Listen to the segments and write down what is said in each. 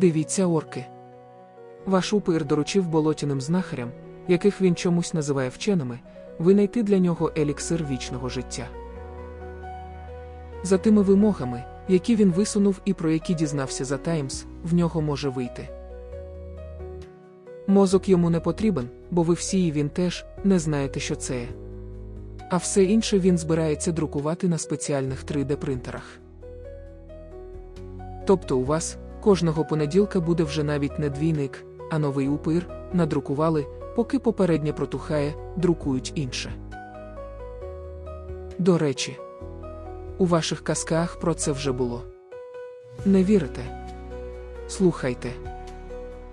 Дивіться орки. Ваш упир доручив болотяним знахарям, яких він чомусь називає вченими, винайти для нього еліксир вічного життя. За тими вимогами, які він висунув і про які дізнався за Таймс, в нього може вийти. Мозок йому не потрібен, бо ви всі і він теж не знаєте, що це є. А все інше він збирається друкувати на спеціальних 3D-принтерах. Тобто у вас кожного понеділка буде вже навіть не двійник, а новий упир, надрукували, поки попереднє протухає, друкують інше. До речі, у ваших казках про це вже було. Не вірите? Слухайте.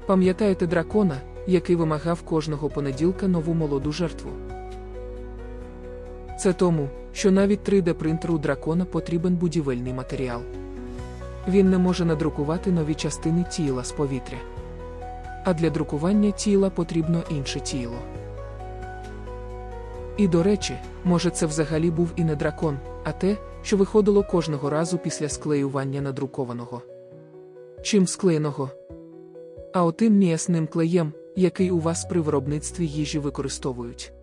Пам'ятаєте дракона, який вимагав кожного понеділка нову молоду жертву? Це тому, що навіть 3D-принтеру дракона потрібен будівельний матеріал. Він не може надрукувати нові частини тіла з повітря. А для друкування тіла потрібно інше тіло. І до речі, може, це взагалі був і не дракон, а те, що виходило кожного разу після склеювання надрукованого. Чим склеєного? А отим м'ясним клеєм, який у вас при виробництві їжі використовують.